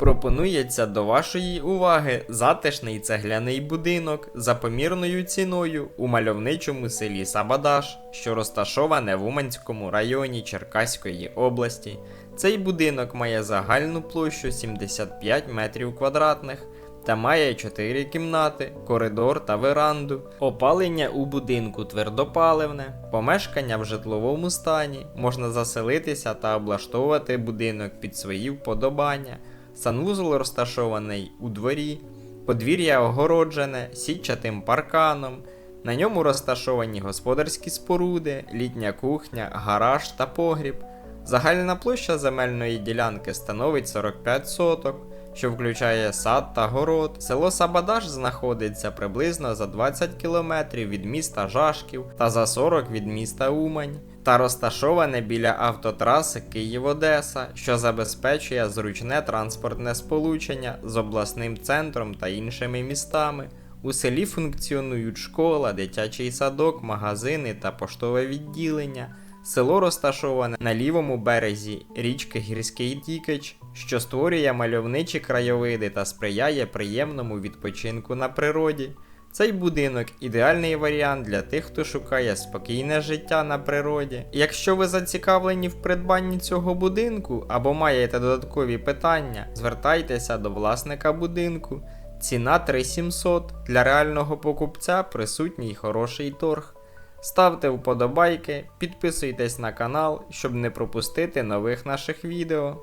Пропонується до вашої уваги затишний цегляний будинок за помірною ціною у мальовничому селі Сабадаш, що розташоване в Уманському районі Черкаської області. Цей будинок має загальну площу 75 метрів квадратних та має 4 кімнати, коридор та веранду. Опалення у будинку твердопаливне, помешкання в житловому стані, можна заселитися та облаштовувати будинок під свої вподобання. Санвузол розташований у дворі, подвір'я огороджене сітчатим парканом. На ньому розташовані господарські споруди, літня кухня, гараж та погріб. Загальна площа земельної ділянки становить 45 соток, що включає сад та город. Село Сабадаш знаходиться приблизно за 20 кілометрів від міста Жашків та за 40 від міста Умань, та розташоване біля автотраси Київ-Одеса, що забезпечує зручне транспортне сполучення з обласним центром та іншими містами. У селі функціонують школа, дитячий садок, магазини та поштове відділення. Село розташоване на лівому березі річки Гірський Тікич, що створює мальовничі краєвиди та сприяє приємному відпочинку на природі. Цей будинок ідеальний варіант для тих, хто шукає спокійне життя на природі. Якщо ви зацікавлені в придбанні цього будинку або маєте додаткові питання, звертайтеся до власника будинку. Ціна 3700. Для реального покупця присутній хороший торг. Ставте вподобайки, підписуйтесь на канал, щоб не пропустити нових наших відео.